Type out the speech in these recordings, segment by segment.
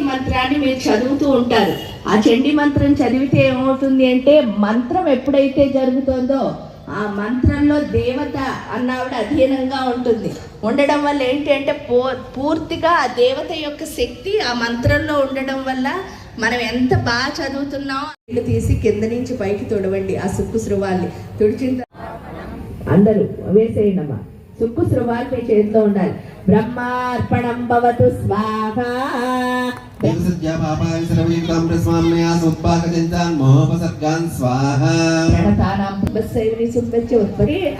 మంత్రాన్ని మీరు చదువుతూ ఉంటారు. ఆ చండి మంత్రం చదివితే ఏమవుతుంది అంటే మంత్రం ఎప్పుడైతే జరుగుతుందో ఆ మంత్రంలో దేవత అన్నావిడ అధీనంగా ఉంటుంది. ఉండడం వల్ల ఏంటి అంటే పూర్తిగా ఆ దేవత యొక్క శక్తి ఆ మంత్రంలో ఉండడం వల్ల మనం ఎంత బాగా చదువుతున్నామో ఇల్లు తీసి కింద నుంచి పైకి తుడవండి. ఆ సుక్కు శ్రువాల్ని తుడిచిన అందరూ వేసేయండి అమ్మా సుక్కు సృవాలు మీ చేతిలో ఉండాలి. బ్రహ్మార్పణం భవతు స్వాహ.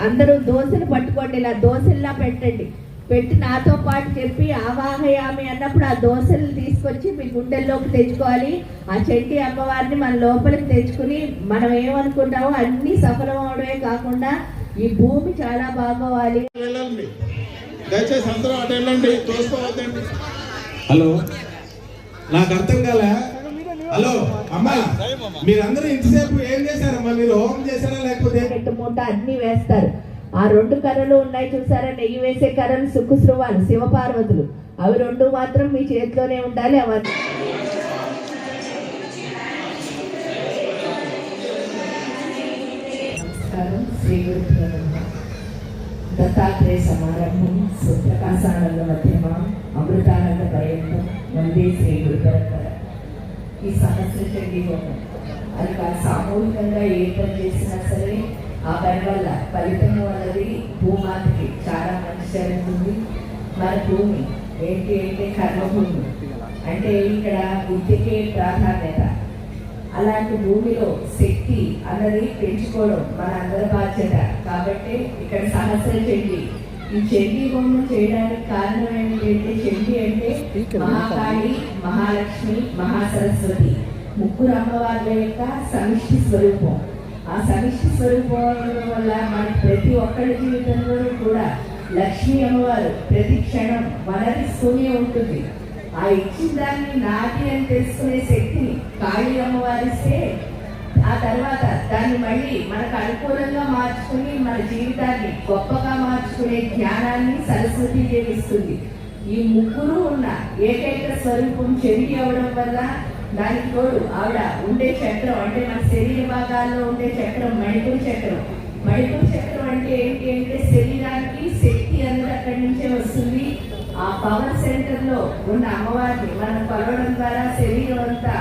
అందరూ దోశలు పట్టుకోండి ఇలా దోశల్లా పెట్టండి. పెట్టి నాతో పాటు చెప్పి ఆవాహయామి అన్నప్పుడు ఆ దోశలు తీసుకొచ్చి మీ గుండెల్లోకి తెచ్చుకోవాలి. ఆ చెట్టి అమ్మవారిని మన లోపలికి తెచ్చుకుని మనం ఏమనుకుంటామో అన్ని సఫలం అవడమే కాకుండా ఈ భూమి చాలా బాగోవాలి దయచేసి అందరూ అటు వెళ్ళండి. తోసుకోవద్దండి హలో. నాకు అర్థం కాలే. హలో అమ్మా మీరందరూ ఇంతసేపు ఏం చేశారమ్మా మీరు హోమం చేశారా లేకపోతే? రెండు మూట అన్ని వేస్తారు. ఆ రెండు కర్రలు ఉన్నాయి చూసారా? నెయ్యి వేసే కర్రలు సుఖశ్రువాలు శివపార్వతులు. అవి రెండు మాత్రం మీ చేతిలోనే ఉండాలి అవన్నీ. నమస్కారం శ్రీ గురుభ్యో దత్తాత్రేయ సమారంభం సుప్రకాశానంద మధ్యమ అమృతానంద పర్యంతం వందే శ్రీ గురుపరంపర ఈ సమస్య చెంది అది కాదు సామూహికంగా ఏ పని చేసినా సరే ఆ పని వల్ల ఫలితం అన్నది భూమాతకి చాలా మంచి జరుగుతుంది మన భూమి ఏంటి అంటే కర్మభూమి అంటే ఇక్కడ విద్యకే ప్రాధాన్యత అలాంటి భూమిలో శక్తి అన్నది పెంచుకోవడం మన అందరి బాధ్యత. కాబట్టి ఇక్కడ సహస్ర చెండి ఈ చెండి హోమం చేయడానికి కారణం ఏంటంటే చెండి అంటే మహాకాళి మహాలక్ష్మి మహాసరస్వతి. ముగ్గురు అమ్మవార్ల యొక్క సమిష్టి స్వరూపం. ఆ సమిష్టి స్వరూపం వల్ల మనకి ప్రతి ఒక్కరి జీవితంలోనూ కూడా లక్ష్మీ అమ్మవారు ప్రతి క్షణం వనరిస్తూనే ఉంటుంది. ఆ ఇచ్చిన దాన్ని నాటి అని తెలుసుకునే శక్తిని కాళీ అమ్మవారిస్తే ఆ తర్వాత దాన్ని మళ్ళీ మనకు అనుకూలంగా మార్చుకుని మన జీవితాన్ని గొప్పగా మార్చుకునే జ్ఞానాన్ని సరస్వతి దేవిస్తుంది ఈ ముగ్గురు ఉన్న ఏకైక స్వరూపం చెవి అవడం వల్ల దానికి తోడు ఆవిడ ఉండే చక్రం అంటే మన శరీర భాగాల్లో ఉండే చక్రం మణిపూర్ చక్రం. మణిపూర్ చక్రం అంటే ఏంటి అంటే శరీరానికి శక్తి అనేది అక్కడి నుంచే వస్తుంది. ఆ పవర్ సెంటర్లో ఉన్న అమ్మవారిని మనం కొలవడం ద్వారా శరీరం అంతా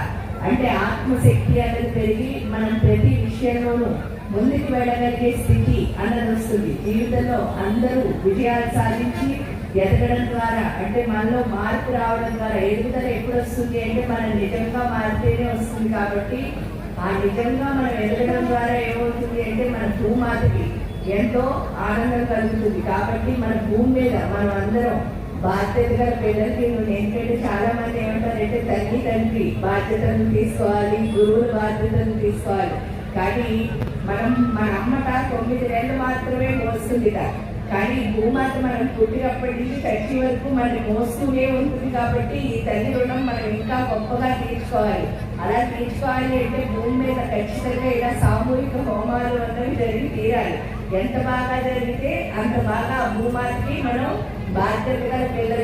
అంటే ఆత్మశక్తి అనేది పెరిగి మనం ప్రతి విషయంలోనూ ముందుకు వెళ్ళగలిగే స్థితి అన్నది వస్తుంది. జీవితంలో అందరూ విజయాలు సాధించి ఎదగడం ద్వారా అంటే మనలో మార్పు రావడం ద్వారా ఎదుగుదల ఎప్పుడు వస్తుంది అంటే మనం నిజంగా మారితేనే వస్తుంది కాబట్టి ఆ నిజంగా మనం ఎదగడం ద్వారా ఏమవుతుంది అంటే మన భూమాతకి ఎంతో ఆనందం కలుగుతుంది కాబట్టి మన భూమి మీద మనం అందరం బాధ్యత గల పిల్లలకి ఏంటంటే చాలా మంది ఏమంటారంటే తల్లి తండ్రి బాధ్యతను తీసుకోవాలి గురువుల బాధ్యతను తీసుకోవాలి. కానీ మనం మన అమ్మట తొమ్మిది నెలలు మాత్రమే మోస్తుంది కానీ భూమాత మనం పుట్టినప్పటి నుంచి చచ్చి వరకు మనం మోస్తూనే ఉంటుంది కాబట్టి ఈ తల్లి రుణం మనం ఇంకా గొప్పగా తీర్చుకోవాలి. అలా తీర్చుకోవాలి అంటే భూమి మీద ఖచ్చితంగా ఇలా సామూహిక హోమాలు అన్నవి జరిగి తీరాలి. ఎంత బాగా జరిగితే అంత బాగా భూమాతకి మనం బాధ్యత గల పిల్లల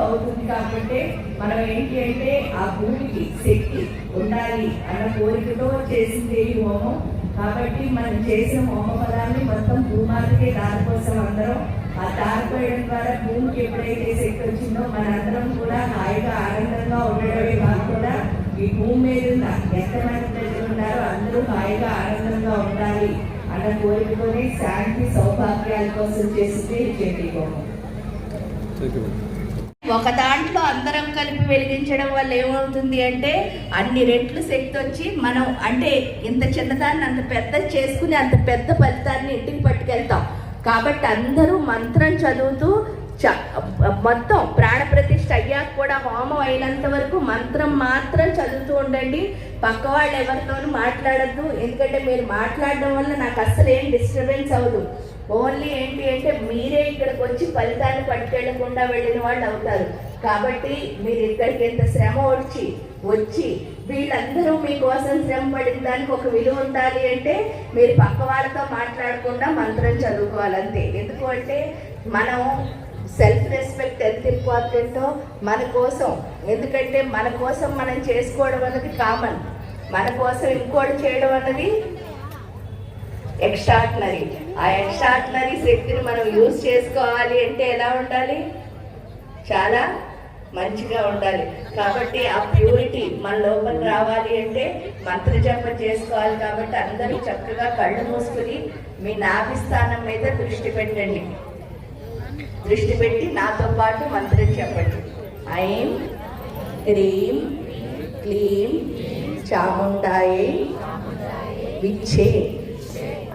అవుతుంది కాబట్టి మనం ఏంటి అంటే ఆ భూమికి శక్తి ఉండాలి అన్న కోరికతో చేసింది ఈ హోమం. కాబట్టి మనం చేసిన హోమ పదాన్ని మొత్తం భూమాతకే దారికోసం అందరం. ఆ దారిపోయడం ద్వారా భూమికి ఎప్పుడైతే శక్తి వచ్చిందో మనందరం కూడా హాయిగా ఆనందంగా ఉండడమే కాకుండా ఈ భూమి మీద ఉన్న ఎంతమంది ప్రజలు ఉన్నారో అందరూ హాయిగా ఆనందంగా ఉండాలి అన్న కోరికతోనే శాంతి సౌభాగ్యాల కోసం చేసింది ఈ చెట్టి హోమం. ఒక దాంట్లో అందరం కలిపి వెలిగించడం వల్ల ఏమవుతుంది అంటే అన్ని రెట్లు శక్తి వచ్చి మనం అంటే ఇంత చిన్నదాన్ని అంత పెద్ద చేసుకుని అంత పెద్ద ఫలితాన్ని ఇంటికి పట్టుకెళ్తాం. కాబట్టి అందరూ మంత్రం చదువుతూ మొత్తం ప్రాణప్రతిష్ఠ అయ్యాక కూడా హోమం అయినంత వరకు మంత్రం మాత్రం చదువుతూ ఉండండి. పక్క వాళ్ళు ఎవరితోనూ మాట్లాడద్దు. ఎందుకంటే మీరు మాట్లాడడం వల్ల నాకు అస్సలు ఏం డిస్టర్బెన్స్ అవ్వదు. ఓన్లీ ఏంటి అంటే మీరే ఇక్కడికి వచ్చి ఫలితాన్ని పట్టుకెళ్ళకుండా వెళ్ళిన వాళ్ళు అవుతారు. కాబట్టి మీరు ఇక్కడికి ఎంత శ్రమ వచ్చి వచ్చి వీళ్ళందరూ మీకోసం శ్రమ పడిన దానికి ఒక విలువ ఉండాలి అంటే మీరు పక్క వాళ్ళతో మాట్లాడకుండా మంత్రం చదువుకోవాలంతే. ఎందుకు అంటే మనం సెల్ఫ్ రెస్పెక్ట్ ఎంత ఇంపార్టెంటో మన కోసం. ఎందుకంటే మన కోసం మనం చేసుకోవడం అన్నది కామన్ మన కోసం ఇంకోటి చేయడం అన్నది ఎక్స్ట్రాడినరీ ఆ ఎక్స్ట్రాడినరీ శక్తిని మనం యూజ్ చేసుకోవాలి అంటే ఎలా ఉండాలి? చాలా మంచిగా ఉండాలి. కాబట్టి ఆ ప్యూరిటీ మన లోపల రావాలి అంటే మంత్ర జపం చేసుకోవాలి కాబట్టి అందరూ చక్కగా కళ్ళు మూసుకుని మీ నాభిస్థానం మీద దృష్టి పెట్టండి. దృష్టి పెట్టి నాతో పాటు మంత్రం చెప్పండి. ఐం హ్రీం క్లీం చాముండాయే విచ్చే.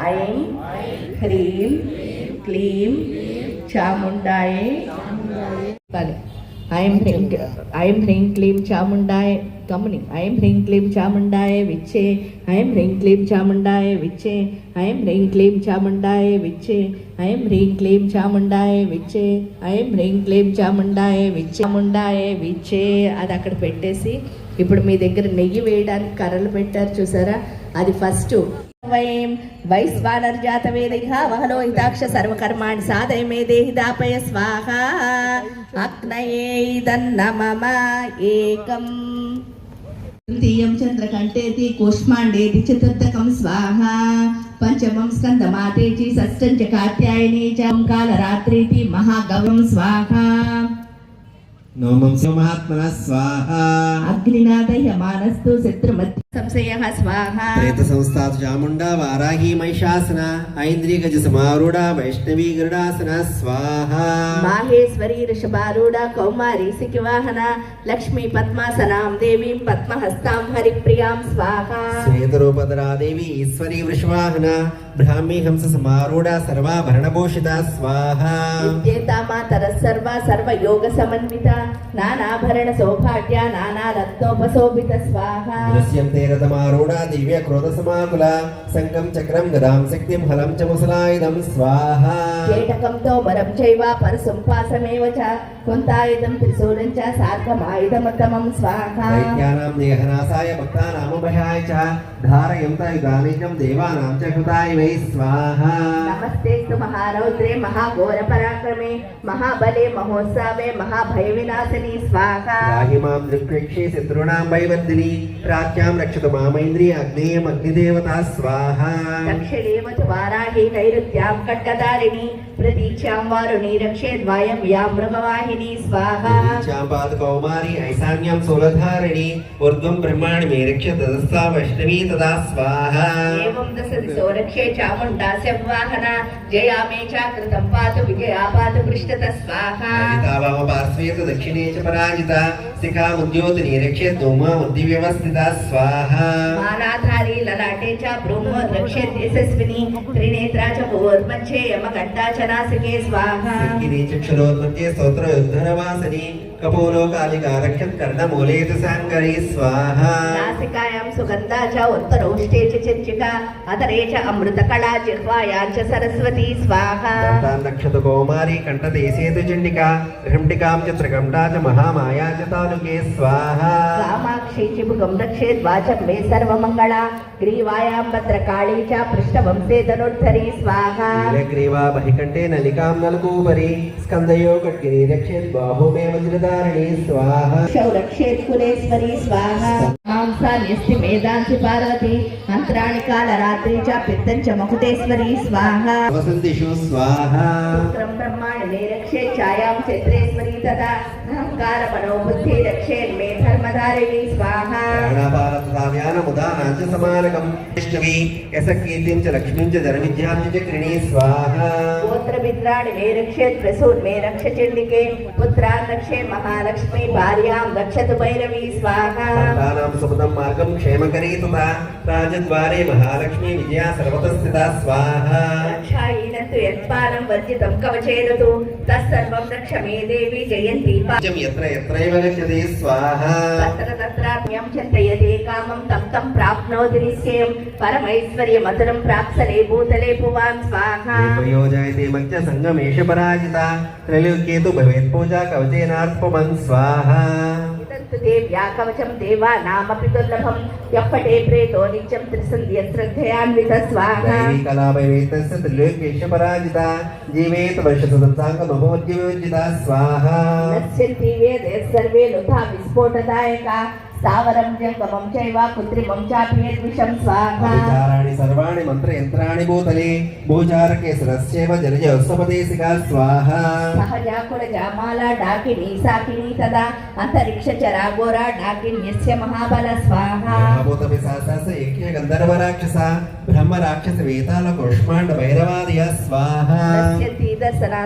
ఐం హ్రీం క్లీం చాముండాయే. ఐం హ్రీం ఐం హ్రీం క్లీం చాముండాయ. గమని ఐం హ్రీం క్లీం చాముండాయ విచ్చే ఐం హ్రీం క్లీం చాముండాయ విచ్చే ఐం హ్రీం క్లీం చాముండాయ విచ్చే ఐం హ్రీం క్లీం చాముండాయ విచ్చే ఐం హ్రీం క్లీం చాముండాయ విచ్చే చాముండాయ విచ్చే అది అక్కడ పెట్టేసి ఇప్పుడు మీ దగ్గర నెయ్యి వేయడానికి కర్రలు పెట్టారు చూసారా? అది ఫస్ట్ వయం వైశ్వానర్జాత వేదయ వహలో హితాక్ష సర్వకర్మాణి సాధయ మే దేహి దాపయ స్వాహ. అక్నయేదన్న మమ ఏకం. తృతీయం చంద్రకంఠేతి కూష్మాండేతి చతుర్థకం స్వాహ. పంచమం స్కందమాతేచి షష్టం చ. కాత్యాయని చ కాలరాత్రీతి మహాగవం స్వాహ. నోమం స్వాహ. సంశయ స్వాహ ప్రేత సంస్థాత చాముండా వారాహి మహిషాసన ఐంద్రియ గజ సమారూఢ వైష్ణవీ గరుడాసన స్వాహ మాహేశ్వరి ఋషభారూఢ కౌమారి సికివాహన లక్ష్మీ పద్మాసనాం దేవీం పద్మహస్తాం హరిప్రియాం స్వాహ శ్వేతరూపధరాదేవి ఈశ్వరీ వృషవాహన బ్రాహ్మీ హంస సమారూఢ సర్వాభరణభూషిత స్వాహ విద్యేతామాతర సర్వ సర్వ యోగ సమన్విత నానాభరణ సౌభాగ్య నానా రత్నోపశోభిత స్వాహ దృశ్యంతే రథమారూఢ దివ్య క్రోధ సమాకుల శంఖం చక్రం గదాం శక్తిం హలం చ ముసలాయుధం స్వాహ. కేటకంతో వరం చైవ పరసుంపాసమేవ చ కుంతాయుధం త్రిశూలం చ సార్గమాయుధముత్తమం స్వాహ. దైత్యానాం దేహనాశాయ భక్తానామభయాయ చ ధారయంతాయుధానిజం దేవానాం చ హృతాయ వై స్వాహ. నమస్తేస్తు మహారౌద్రే మహాఘోర పరాక్రమే మహాబలే మహోత్సవే మహాభయ వినాశిని స్వాహ. రాహి మాం దృక్క్షే శత్రుణాం వైవర్ధిని ప్రాచ్యాం రక్షతు మామైంద్రియ అగ్నేయం అగ్నిదేవత స్వాహ దక్షిణేవ తు వారాహి నైరుత్యాం ఖడ్గదారిణి ప్రతీక్షాం వారుణి రక్షేద్వాయం యా మృగవాహిని స్వాహ చాపాత కౌమారి ఐశాన్యం సోలధారిణి ఊర్ధ్వం బ్రహ్మాణి మే రక్ష తదస్సా వైష్ణవీ తదా స్వాహ ఏవం దశ దిశో రక్షే చాముండాస్య వాహన జయామే చాకృతం పాతు విజయా పాతు పృష్ఠత స్వాహ పార్శ్వే దక్షిణే చ పరాజిత శిఖాముద్యోతిని రక్షే ధూమా ఉద్ది వ్యవస్థిత స్వాహ మాలాధారి లలాటే చ బ్రహ్మ రక్షేత్ యశస్విని త్రినేత్రా చ భూర్మధ్యే యమఘంటా చ నాసికే స్వాహ కిని చక్షురోన్మధ్యే స్తోత్రోద్ధరవాసని కపోలో కాళికా రక్షత్ కర్ణమూలే తు సాంగరీ స్వాహ నాసికాయాం సుగంధా చ ఉత్తరోష్టే చ చర్చిక అతరే చ అమృత కళా జిహ్వాయాం చ సరస్వతి స్వాహ నక్షత కౌమారి కంఠదేశే తు చండికా హృంటికాం చ త్రికంఠా చ మహామాయా చ తాలుకే స్వాహ కామాక్షి చిబుగం రక్షేద్ వాచం మే సర్వమంగళ గ్రీవాయాం భద్రకాళీ చ పృష్ఠవంశే ధనుర్ధరి స్వాహ నీలగ్రీవా బహికంఠే నలికాం నలకూపరి స్కందయో కట్కిని రక్షేత్ బాహు మే వజ్రధారిణి స్వాహ శౌ రక్షేత్ కులేశ్వరి స్వాహ మాంసా న్యస్తి మేధాంసి పార్వతి అంతరాణి కాల రాత్రి చ పిత్తం చ మకుటేశ్వరి స్వాహ వసంతిషు స్వాహ పుత్రం బ్రహ్మాణి మే రక్షే ఛాయాం చత్రేశ్వరి తదా అహంకార మనోబుద్ధి రక్షే మే ధర్మధారిణి స్వాహ ప్రాణాపారతావ్యానముదానాంచ సమానకం వైష్ణవి యశకీర్తిం చ లక్ష్మీం చ ధనవిద్యాం మహాలక్ష్మి భార్యాం రక్షతు భైరవి స్వాహ. సుపదం మార్గం క్షేమకరీ తథా రాజద్వారే మహాలక్ష్మి విజయా సర్వత స్థిత స్వాహ. రక్షాయీనతు యత్పానం వర్జితం కవచేదతు. తత్సర్వం రక్ష మే దేవి జయంతి యత్ర యత్రైవ గచ్చతే స్వాహ. తత్ర తత్రాత్మ్యం చింతయతే కామం తం తం ప్రాప్నోతి నిశ్చయం. పరమైశ్వర్య మధురం ప్రాప్సలే భూతలే పువాన్ స్వాహ. ఉపయోజయతే మధ్య సంగమేష పరాజిత. త్రైలోక్యేతు భవేత్ పూజా కవచేనార్పమన్ స్వాహ. దేవ్యాకవచం దేవా నామపి దుర్లభం. ఎప్పటే ప్రేతో నిత్యం త్రిసంధ్య శ్రద్ధయాన్విత స్వాహకలాభవేతస్య త్రిలోకేష పరాజిత జీవేత వర్షసంసాంగమభవద్యోజిత స్వాహ. నశ్యంతి వేదే సర్వే లుథా విస్ఫోటదాయక. स्थावरं च कमं चैव कुत्रिमं चापि यद्विषं स्वाहा विचाराणि सर्वाणि मन्त्रयन्त्राणि भूतले भूचारकेसरस्यैव जलजोस्तपदेशिका स्वाहा सहजाकुलजामाला डाकिनी साकिनी तदा अन्तरिक्षचरा घोरा डाकिन्यस्य महाबल स्वाहा भूतपिशाचास यज्ञ गन्धर्वराक्षसा ब्रह्मराक्षसवेतालकुष्माण्डभैरवादय स्वाहा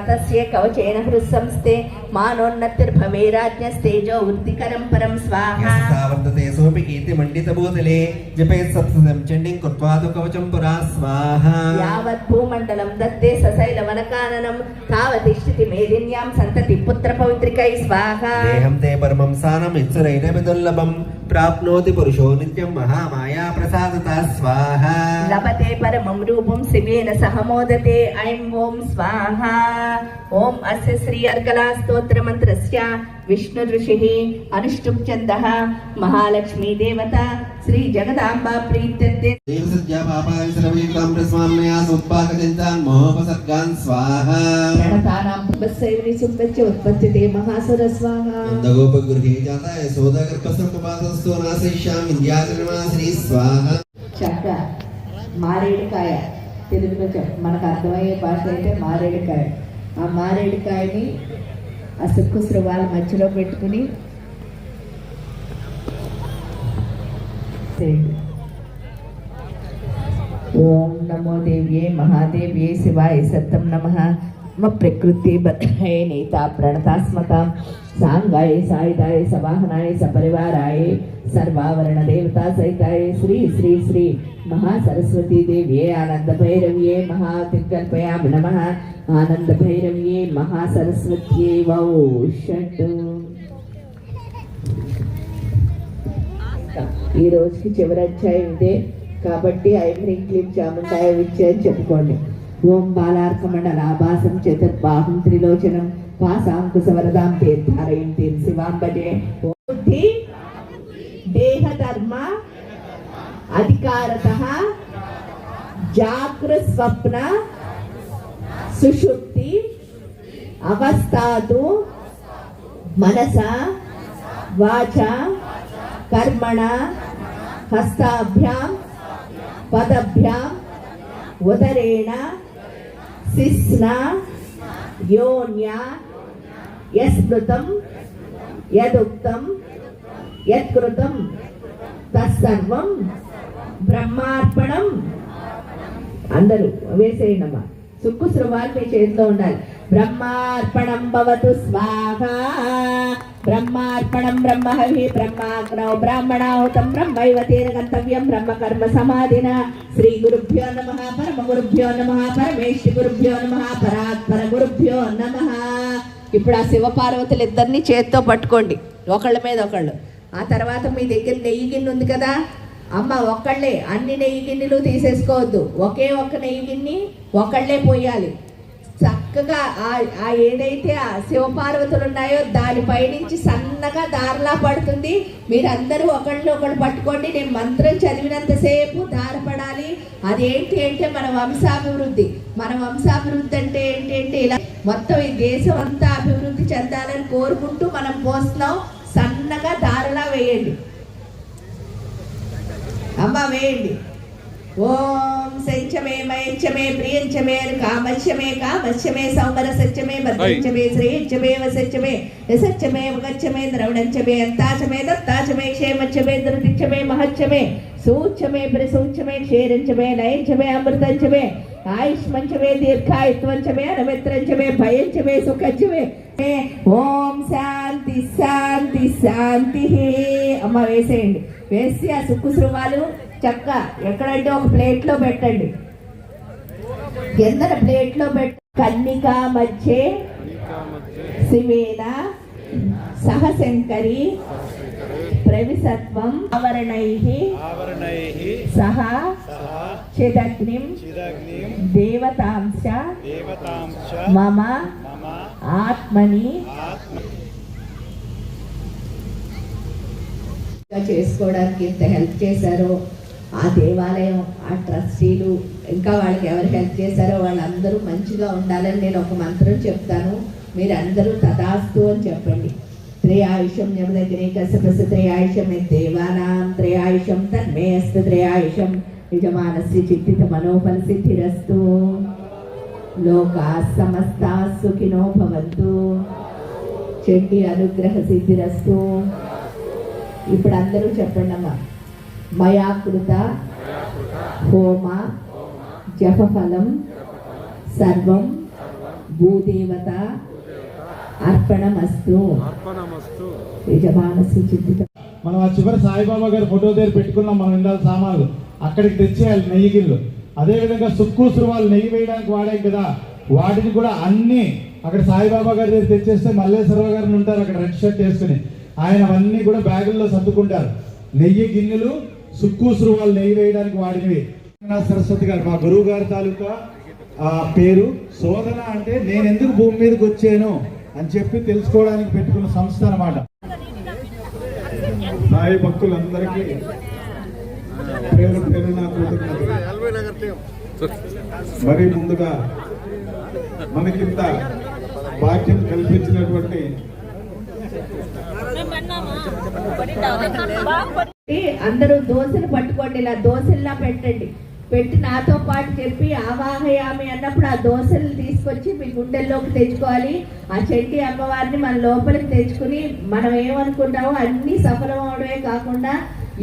तस्य कवचेन हृत्संस्ते मानोन्नतिर्भवे राज्ञस्तेजो वृत्तिकरं परं स्वाहा वर्तते सोऽपि कीर्तिमण्डितभूतले जपेत् सत्सदं चण्डीं कृत्वा तु कवचं पुरा स्वाहा यावत् भूमण्डलं दत्ते सशैलवनकाननं तावतिष्ठति मेदिन्यां सन्तति पुत्रपवित्रिकै स्वाहा देहं ते परमं सानम् इच्छुरैरविदुर्लभं प्राप्नोति पुरुषो नित्यं महामाया प्रसादता स्वाहा लभते परमं रूपं शिवेन सह मोदते ऐं ॐ स्वाहा ॐ अस्य श्री अर्कला स्तोत्रमन्त्रस्य విష్ణుదృషి అనుష్టుం చంద మహాలక్ష్మీ దేవత శ్రీ జగదాంబ ప్రీత్యతే ఉత్పత్తితే మహాసుర స్వాహా నందగోప గృహే జాత యశోదా గర్భసర్పపాదస్తో నాశయిష్యాం ఇంద్యాచరణ శ్రీ స్వాహ చక్క మారేడుకాయ తెలుగులో మనకు అర్థమయ్యే భాష అయితే మారేడుకాయ. ఆ మారేడుకాయని ఆ సుక్కు స్రవాల మధ్యలో పెట్టుకుని చేయండి. ఓం నమో దేవ్యే మహాదేవ్యే శివాయ సత్తం నమ మమ ప్రకృతి బద్ధాయ నేత ప్రణతాస్మక సాంగాయ సాయుధాయ సవాహనాయ సపరివారాయ సర్వావరణ దేవతా సహితాయ శ్రీ శ్రీ శ్రీ మహాసరస్వతీ దేవ్యే ఆనంద భైరవ్యే మహాతికల్పయామి నమ ఆనంద భైరవ్యే మహాసరస్వత్యే వౌ షట్ ఈ రోజుకి చివరి అధ్యాయం ఇదే. కాబట్టి ఐమ్రీం క్లిప్ చాముండాయ విద్య అని చెప్పుకోండి. ఓం బాలార్కమండలాభాసం చతుర్బాహం త్రిలోచనం. పాసాంకుశ వరదాం తీర్థారయం తీర్ శివాం భజే. ఓం బుద్ధి దేహధర్మ అధికారత జాగ్ర స్వప్న సుషుప్తి అవస్థాతు మనస వాచ కర్మణ హస్తాభ్యాం పదభ్యాం ఉదరేణ శిస్న యోన్యా యస్మృతం యదుక్తం యత్కృతం తత్సర్వం బ్రహ్మార్పణం. అందరూ వేసేయండి అమ్మా సుక్కు శృవాలు మీ చేతిలో ఉండాలి. బ్రహ్మార్పణం భవతు స్వాహ. బ్రహ్మార్పణం బ్రహ్మహవి బ్రహ్మాగ్నౌ బ్రాహ్మణాహుతం బ్రహ్మైవతేన గంతవ్యం బ్రహ్మ కర్మ సమాధిన. శ్రీ గురుభ్యో నమ పరమ గురుభ్యో నమ పరమేశ్వరి గురుభ్యో నమ పరాత్పర గురుభ్యో నమ. ఇప్పుడు ఆ శివపార్వతులు ఇద్దరిని చేత్తో పట్టుకోండి. ఒకళ్ళ మీద ఒకళ్ళు. ఆ తర్వాత మీ దగ్గర నెయ్యి గిన్నె ఉంది కదా? అమ్మ ఒక్కళ్ళే. అన్ని నెయ్యి గిన్నెలు తీసేసుకోవద్దు. ఒకే ఒక్క నెయ్యి గిన్నె ఒకళ్ళే పోయాలి. చక్కగా ఆ ఆ ఏదైతే ఆ శివపార్వతులు ఉన్నాయో దానిపై నుంచి సన్నగా దారలా పడుతుంది. మీరందరూ ఒకళ్ళు ఒకళ్ళు పట్టుకోండి. నేను మంత్రం చదివినంతసేపు దారపడాలి. అదేంటి అంటే మన వంశాభివృద్ధి. మన వంశాభివృద్ధి అంటే ఏంటి అంటే ఇలా మొత్తం ఈ దేశం అంతా అభివృద్ధి చెందాలని కోరుకుంటూ మనం పోస్తున్నాం. సన్నగా దారిలా వేయండి. అమ్మ వేయండి. ఓం శంచమే మయంచమే ప్రియంచమే కామశ్యమే కామశ్యమే సౌమర సత్యమే భద్రంచమే శ్రేయచ్చమే వసత్యమే యసత్యమే గచ్చమే ద్రవణంచమే అంతాచమే దత్తాచమే క్షేమచ్చమే ధృతిచ్చమే మహచ్చమే సూచ్యమే ప్రసూచ్యమే క్షేరంచమే నయంచమే అమృతంచమే ఆయుష్మంచమే దీర్ఘాయుత్వంచమే అనమిత్రంచమే భయంచమే సుఖంచమే ఓం శాంతి శాంతి శాంతి. అమ్మ వేసేయండి. వేసి ఆ సుక్కు శృవాలు చెక్క ఎక్కడంటే ఒక ప్లేట్లో పెట్టండి. కిందన ప్లేట్లో పెట్ట కన్నిక మధ్య శివేన సహశంకరి ప్రవిసత్వం ఆవరణై సహా చిదగ్నిం దేవతాంశ మమ ఆత్మని చేసుకోవడానికి ఎంత హెల్ప్ చేశారో ఆ దేవాలయం ఆ ట్రస్టీలు ఇంకా వాళ్ళకి ఎవరు హెల్ప్ చేశారో వాళ్ళందరూ మంచిగా ఉండాలని నేను ఒక మంత్రం చెప్తాను. మీరు అందరూ తదాస్తు అని చెప్పండి. త్రయాయుషం యమదగ్ని కసపస త్రయాయుషం దేవానాం త్రయాయుషం తన్మే అస్తు త్రయాయుషం యజమానస్య చిత్తిత మనోఫల సిద్ధిరస్తు లోకా సమస్తా సుఖినో భవంతు. చెడ్డి అనుగ్రహ సిద్ధిరస్తు. ఇప్పుడు అందరూ చెప్పండి అమ్మా మయాకృత హోమ జపఫలం సర్వం భూదేవత అర్పణమస్తు. యజమానస్య చిత్తిత మనం ఆ చివరి సాయిబాబా గారి ఫోటో దగ్గర పెట్టుకున్నాం మనం ఇందాక సామాన్లు. అక్కడికి తెచ్చేయాలి నెయ్యి గిన్నెలు. అదేవిధంగా సుక్కూసురు వాళ్ళు నెయ్యి వేయడానికి వాడాం కదా. వాటిని కూడా అన్ని అక్కడ సాయిబాబా గారి దగ్గర తెచ్చేస్తే మల్లేశ్వరరావు గారిని ఉంటారు అక్కడ రెడ్ షర్ట్ వేసుకుని. ఆయన అవన్నీ కూడా బ్యాగుల్లో సర్దుకుంటారు. నెయ్యి గిన్నెలు సుక్కూసురు వాళ్ళు నెయ్యి వేయడానికి వాడినవి. సరస్వతి గారు మా గురువు గారి తాలూకా ఆ పేరు శోధన అంటే నేను ఎందుకు భూమి మీదకి వచ్చాను అని చెప్పి తెలుసుకోవడానికి పెట్టుకున్న సంస్థ అనమాట సాయి భక్తులందరికీ పేరు పేరు నాకు మరి ముందుగా మనకింత భాగ్యం కల్పించినటువంటి అందరూ దోశలు పట్టుకోండి ఇలా దోశల్లా పెట్టండి. పెట్టి నాతో పాటు చెప్పి ఆవాహయామి అన్నప్పుడు ఆ దోశలు తీసుకొచ్చి మీ గుండెల్లోకి తెచ్చుకోవాలి. ఆ చెట్టి అమ్మవారిని మన లోపలికి తెచ్చుకుని మనం ఏమనుకుంటామో అన్ని సఫలం అవడమే కాకుండా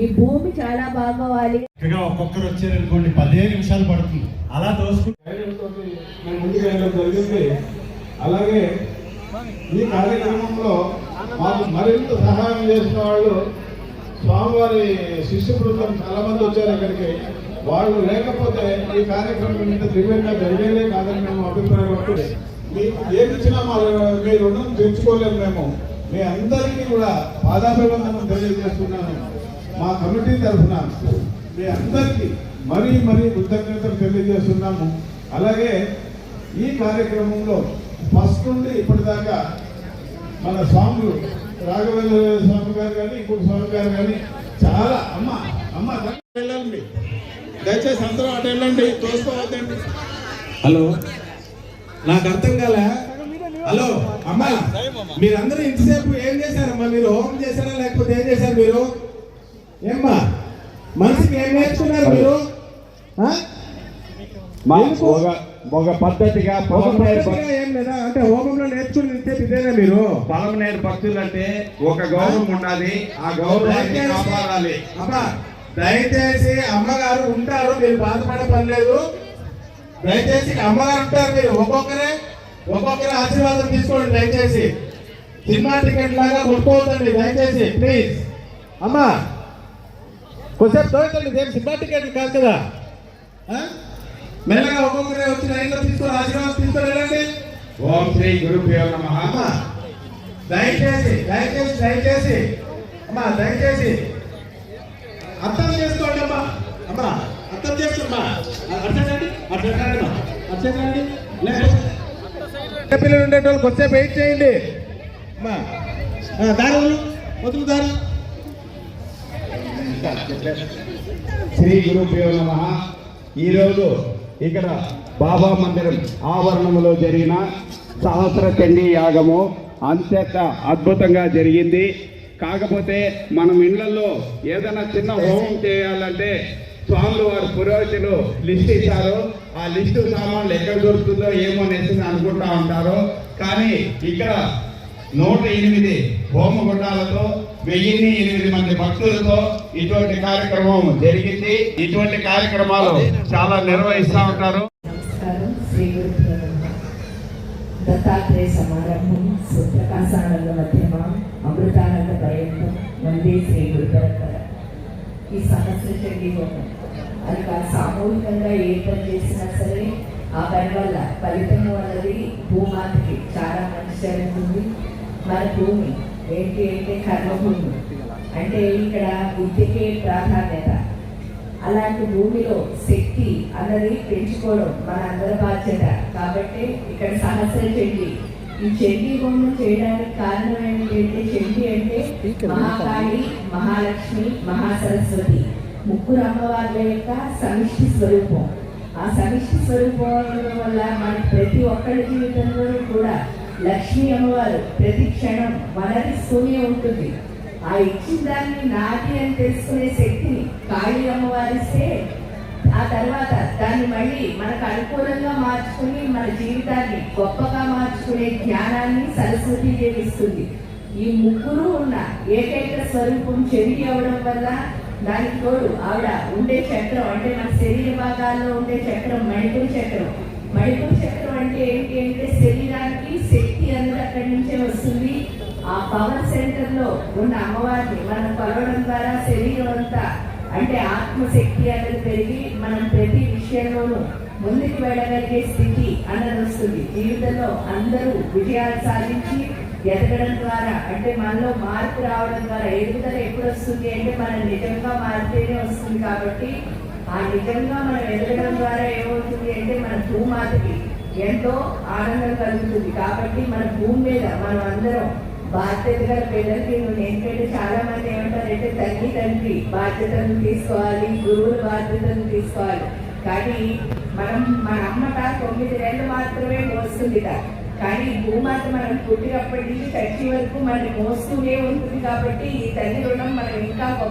ఈ భూమి చాలా బాగోవాలి. ఒక్కొక్కరు వచ్చారనుకోండి పదిహేను నిమిషాలు పడుతుంది. అలా దోసుకుంటే అలాగే ఈ కార్యక్రమంలో మాకు మరింత సహాయం చేసిన వాళ్ళు స్వామివారి శిష్య బృందం చాలా మంది వచ్చారు ఇక్కడికి వాళ్ళు లేకపోతే ఈ కార్యక్రమం ఇంత దివ్యంగా జరిగేదే కాదని మేము అభిప్రాయపడుతుంది మీకు ఏమి ఇచ్చినా మీ రుణం తెచ్చుకోలేము మేము. మీ అందరికీ కూడా పాదాభివందనం తెలియజేస్తున్నాను మా కమిటీ తరఫున మీ అందరికీ మరీ మరీ కృతజ్ఞతలు తెలియజేస్తున్నాము. అలాగే ఈ కార్యక్రమంలో ఫస్ట్ నుండి ఇప్పటిదాకా మన స్వాములు రాఘవేంద్ర స్వామి గారు కానీ ఇంకొక స్వామి గారు కానీ చాలా అమ్మ అమ్మ వెళ్ళండి. దయచేసి అందరూ అటు వెళ్ళండి తోసుకోవద్దండి హలో. నాకు అర్థం కాలే. హలో అమ్మా మీరందరూ ఇంతసేపు ఏం చేశారమ్మా మీరు హోమం చేశారా? లేకపోతే ఏం చేశారు మీరు? ఏమ్మా మనిషికి ఏం నేర్చుకున్నారు మీరు? ఒక పద్ధతిగా ఏం లేదా? అంటే హోమంలో నేర్చుకుని ఇదేనా మీరు? పొలంనేరు భక్తులు అంటే ఒక గౌరవం ఉండాలి. ఆ గౌరవాన్ని దయచేసి- కాపాడాలి. అమ్మా దయచేసి అమ్మగారు ఉంటారు మీరు బాధపడే పని లేదు. దయచేసి అమ్మగారు ఉంటారు మీరు ఒక్కొక్కరే ఒక్కొక్కరే ఆశీర్వాదం తీసుకోండి దయచేసి. సినిమా టికెట్ లాగా కొట్టుకోవద్దండి దయచేసి ప్లీజ్. అమ్మా కొంచెం తోచండి సినిమా టికెట్ కాదు కదా? మెల్లగా ఒక్కొక్కరే వచ్చి లైన్లో తీసుకొని ఆశీర్వాదం తీసుకొని వెళ్ళండి ఓం శ్రీ గురుభ్యో నమ. దయచేసి దయచేసి దయచేసి అమ్మా దయచేసి. అర్థం చేసుకోండి అమ్మా. అమ్మా అర్థం చేసుకోమ్మా అర్థం రండి అర్థం అర్థం పిల్లలు ఉండేటోళ్ళు కొంచెం వెయిట్ చేయండి. అమ్మా ఆ, దారి వదులు. వదులు దారి. శ్రీ గురుభ్యో నమ. ఈరోజు ఇక్కడ బాబా మందిరం ఆవరణంలో జరిగిన సహస్ర చండీ యాగము అంత్యంత అద్భుతంగా జరిగింది. కాకపోతే మనం ఇళ్ళలో ఏదైనా చిన్న హోమం చేయాలంటే స్వాములు వారు పురోహితులు లిస్ట్ ఇచ్చారు. ఆ లిస్టు సామాన్లు ఎక్కడ దొరుకుతుందో ఏమో అనేసి అనుకుంటా ఉంటారు. కానీ ఇక్కడ నూట ఎనిమిది హోమ గుండాలతో వెయ్యిన్ని ఎనిమిది మంది భక్తులతో ఇటువంటి కార్యక్రమం జరిగింది. ఇటువంటి కార్యక్రమాలు చాలా నిర్వహిస్తూ ఉంటారు. దత్తాత్రేయ సమారంభం సుప్రకాశానంద మధ్యమ అమృతానంద పర్యంతం వందే శ్రీ గురుపరంపర. ఈ సహస్ర చండీ అది సామూహికంగా ఏ పని చేసినా సరే ఆ పని వల్ల ఫలితం అన్నది భూమాతకి. చాలా మంచి జరుగుతుంది. మన భూమి ఏంటి అంటే కర్మభూమి. అంటే ఇక్కడ బుద్ధికే ప్రాధాన్యత. అలాంటి భూమిలో శక్తి అన్నది పెంచుకోవడం మన అందరి బాధ్యత. కాబట్టి ఇక్కడ సహస్ర చెండి. ఈ చెండి హోమం చేయడానికి కారణం ఏంటంటే చెండి అంటే మహాకాళి మహాలక్ష్మి మహాసరస్వతి. ముగ్గురు అమ్మవార్ల యొక్క సమిష్టి స్వరూపం. ఆ సమిష్టి స్వరూపం వల్ల మన ప్రతి ఒక్కరి జీవితంలో కూడా లక్ష్మీ అమ్మవారు ప్రతి క్షణం వనరిస్తూనే ఉంటుంది. ఆ ఇచ్చిన దాన్ని నాటి అని తెలుసుకునే శక్తిని కాళీ అమ్మవారిస్తే ఆ తర్వాత దాన్ని మళ్ళీ మనకు అనుకూలంగా మార్చుకుని మన జీవితాన్ని గొప్పగా మార్చుకునే జ్ఞానాన్ని సరస్వతి ఇస్తుంది. ఈ ముగ్గురు ఉన్న ఏకైక స్వరూపం చెవి అవడం వల్ల దానికి తోడు ఆవిడ ఉండే చక్రం అంటే మన శరీర భాగాల్లో ఉండే చక్రం మణిపుర చక్రం మణిపుర చక్రం అంటే ఏంటి అంటే శరీరానికి శక్తి అనేది అక్కడి నుంచే వస్తుంది. ఆ పవర్ సెంటర్లో ఉన్న అమ్మవారిని మనం కొలవడం ద్వారా శరీరం అంతా అంటే ఆత్మశక్తి అనేది పెరిగి మనం ప్రతి విషయంలోనూ ముందుకు వెళ్ళగలిగే స్థితి అన్నది వస్తుంది. జీవితంలో అందరూ విజయాలు సాధించి ఎదగడం ద్వారా అంటే మనలో మార్పు రావడం ద్వారా ఎదుగుదల ఎప్పుడు వస్తుంది అంటే మనం నిజంగా మారితేనే వస్తుంది కాబట్టి ఆ నిజంగా మనం ఎదగడం ద్వారా ఏమవుతుంది అంటే మన భూమాతకి ఎంతో ఆనందం కలుగుతుంది. కాబట్టి మన భూమి మీద మనం అందరం బాధ్యత గల పిల్లలకి నువ్వు ఏంటంటే చాలా మంది ఏమంటారంటే తల్లి తండ్రి బాధ్యతను తీసుకోవాలి గురువుల బాధ్యతను తీసుకోవాలి. కానీ మనం మన అమ్మట తొమ్మిది నెలలు మాత్రమే మోస్తుందిట. కానీ భూమాత మనం పుట్టినప్పటి నుంచి చచ్చి వరకు మనం మోస్తూనే ఉంటుంది కాబట్టి ఈ తల్లి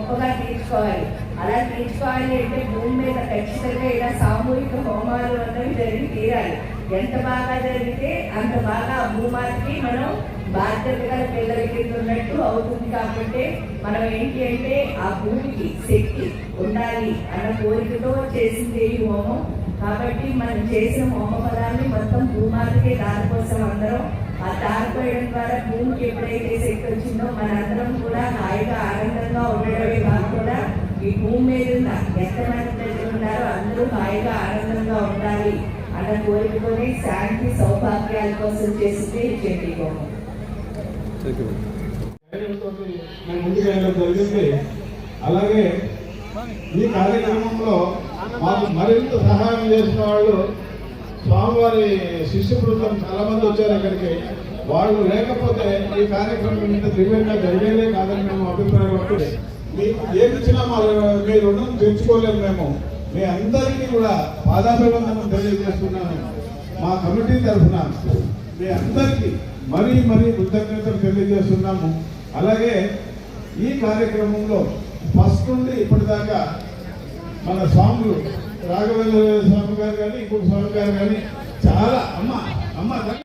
గొప్పగా తీర్చుకోవాలి అలా తీర్చుకోవాలి అంటే భూమి మీద ఖచ్చితంగా ఇలా సామూహిక హోమాలు అన్నవి జరిగి తీరాలి. ఎంత బాగా జరిగితే అంత బాగా ఆ భూమాతకి మనం బాధ్యత గల పిల్లల కింద ఉన్నట్టు అవుతుంది కాబట్టి మనం ఏంటి అంటే ఆ భూమికి శక్తి ఉండాలి అన్న కోరికతో చేసింది ఈ హోమం. కాబట్టి మనం చేసిన హోమ ఫలాన్ని మొత్తం భూమాతకే దానికోసం అందరం ఆ దారిపోయడం ద్వారా భూమికి ఎప్పుడైతే శక్తి వచ్చిందో మనందరం కూడా హాయిగా ఆనందంగా ఉండడమే కాకుండా ఈ భూమి మీద ఉన్న ఎంతమంది ప్రజలు ఉన్నారో అందరూ హాయిగా ఆనందంగా ఉండాలి అన్న కోరికతోనే శాంతి సౌభాగ్యాల కోసం చేసింది చెట్టి హోమం అలాగే ఈ కార్యక్రమంలో మాకు మరింత సహాయం చేసిన వాళ్ళు స్వామివారి శిష్య బృందం చాలా మంది వచ్చారు ఇక్కడికి వాళ్ళు లేకపోతే ఈ కార్యక్రమం ఇంత దివ్యంగా జరిగేదే కాదని మేము అభిప్రాయపడుతుంది మీకు ఏమిచ్చినా మా మీ రుణం తెచ్చుకోలేము మేము. మీ అందరికీ కూడా పాదాభివందనం తెలియజేస్తున్నాను. మా కమిటీ తరఫున మీ అందరికీ మరీ మరీ కృతజ్ఞతలు తెలియజేస్తున్నాము. అలాగే ఈ కార్యక్రమంలో ఫస్ట్ నుండి ఇప్పటిదాకా మన స్వాములు రాఘవేంద్ర స్వామి గారు కానీ ఇంకొక స్వామి గారు కానీ చాలా అమ్మ అమ్మ